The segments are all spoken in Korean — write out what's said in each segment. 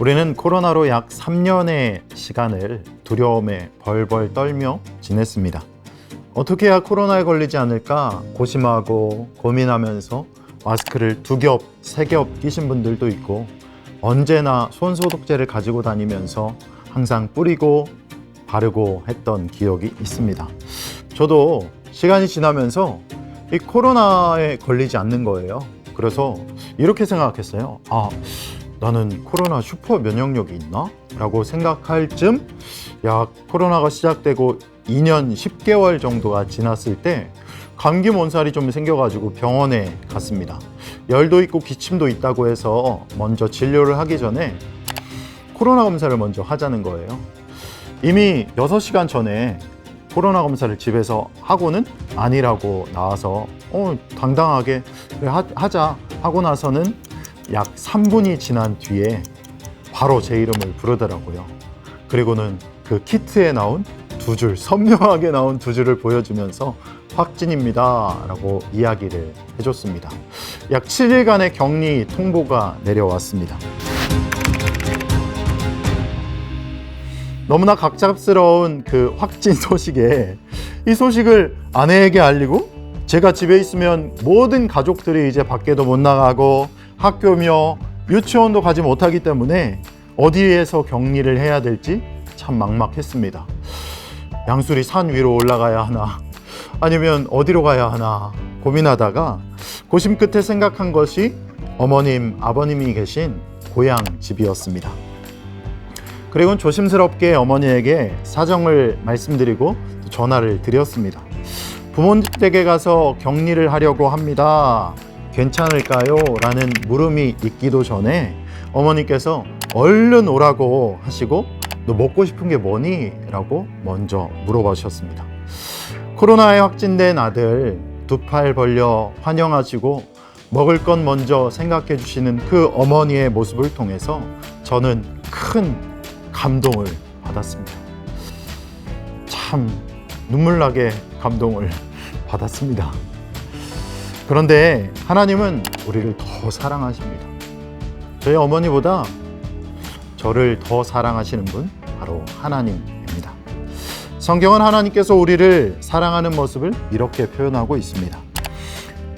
우리는 코로나로 약 3년의 시간을 두려움에 벌벌 떨며 지냈습니다. 어떻게 해야 코로나에 걸리지 않을까 고심하고 고민하면서 마스크를 두 겹, 세 겹 끼신 분들도 있고 언제나 손 소독제를 가지고 다니면서 항상 뿌리고 바르고 했던 기억이 있습니다. 저도 시간이 지나면서 이 코로나에 걸리지 않는 거예요. 그래서 이렇게 생각했어요. 아, 나는 코로나 슈퍼 면역력이 있나? 라고 생각할 쯤, 야, 코로나가 시작되고 2년 10개월 정도가 지났을 때, 감기 몸살이 좀 생겨가지고 병원에 갔습니다. 열도 있고 기침도 있다고 해서 먼저 진료를 하기 전에 코로나 검사를 먼저 하자는 거예요. 이미 6시간 전에 코로나 검사를 집에서 하고는 아니라고 나와서 어, 당당하게 하, 하자 하고 나서는 약 3분이 지난 뒤에 바로 제 이름을 부르더라고요. 그리고는 그 키트에 나온 두 줄, 선명하게 나온 두 줄을 보여주면서 확진입니다. 라고 이야기를 해줬습니다. 약 7일간의 격리 통보가 내려왔습니다. 너무나 갑작스러운 그 확진 소식에 이 소식을 아내에게 알리고 제가 집에 있으면 모든 가족들이 이제 밖에도 못 나가고 학교며 유치원도 가지 못하기 때문에 어디에서 격리를 해야 될지 참 막막했습니다. 양수리 산 위로 올라가야 하나 아니면 어디로 가야 하나 고민하다가 고심 끝에 생각한 것이 어머님, 아버님이 계신 고향 집이었습니다. 그리고 조심스럽게 어머니에게 사정을 말씀드리고 전화를 드렸습니다. 부모님 댁에 가서 격리를 하려고 합니다. 괜찮을까요? 라는 물음이 있기도 전에 어머니께서 얼른 오라고 하시고 너 먹고 싶은 게 뭐니? 라고 먼저 물어봐 주셨습니다. 코로나에 확진된 아들 두 팔 벌려 환영하시고 먹을 건 먼저 생각해 주시는 그 어머니의 모습을 통해서 저는 큰 감동을 받았습니다. 참 눈물 나게 감동을 받았습니다. 그런데 하나님은 우리를 더 사랑하십니다. 저희 어머니보다 저를 더 사랑하시는 분 바로 하나님입니다. 성경은 하나님께서 우리를 사랑하는 모습을 이렇게 표현하고 있습니다.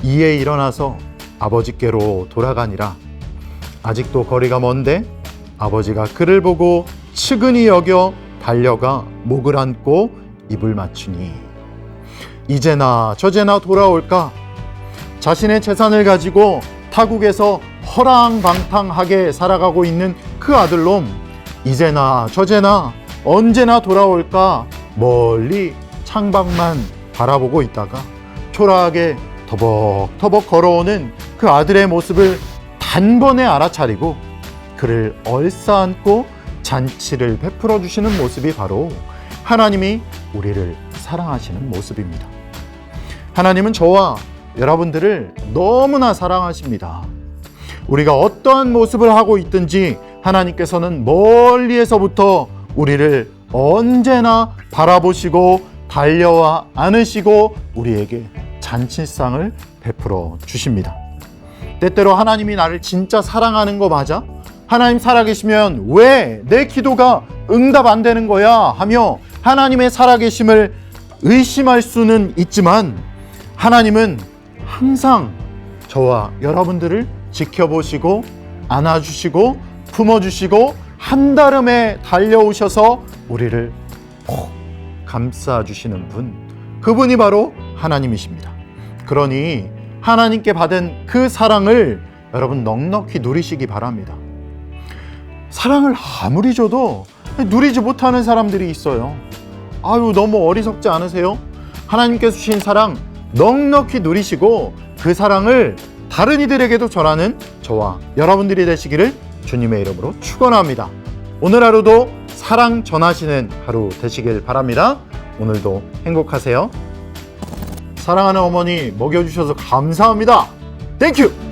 이에 일어나서 아버지께로 돌아가니라. 아직도 거리가 먼데 아버지가 그를 보고 측은히 여겨 달려가 목을 안고 입을 맞추니 이제나 저제나 돌아올까 자신의 재산을 가지고 타국에서 허랑방탕하게 살아가고 있는 그 아들놈 이제나 저제나 언제나 돌아올까 멀리 창밖만 바라보고 있다가 초라하게 터벅터벅 걸어오는 그 아들의 모습을 단번에 알아차리고 그를 얼싸안고 잔치를 베풀어 주시는 모습이 바로 하나님이 우리를 사랑하시는 모습입니다. 하나님은 저와 여러분들을 너무나 사랑하십니다. 우리가 어떠한 모습을 하고 있든지 하나님께서는 멀리에서부터 우리를 언제나 바라보시고 달려와 안으시고 우리에게 잔치상을 베풀어 주십니다. 때때로 하나님이 나를 진짜 사랑하는 거 맞아? 하나님 살아계시면 왜 내 기도가 응답 안 되는 거야? 하며 하나님의 살아계심을 의심할 수는 있지만 하나님은 항상 저와 여러분들을 지켜보시고 안아주시고 품어주시고 한달음에 달려오셔서 우리를 꼭 감싸주시는 분 그분이 바로 하나님이십니다. 그러니 하나님께 받은 그 사랑을 여러분 넉넉히 누리시기 바랍니다. 사랑을 아무리 줘도 누리지 못하는 사람들이 있어요. 아유, 너무 어리석지 않으세요? 하나님께서 주신 사랑 넉넉히 누리시고 그 사랑을 다른 이들에게도 전하는 저와 여러분들이 되시기를 주님의 이름으로 축원합니다. 오늘 하루도 사랑 전하시는 하루 되시길 바랍니다. 오늘도 행복하세요. 사랑하는 어머니 먹여주셔서 감사합니다. 땡큐!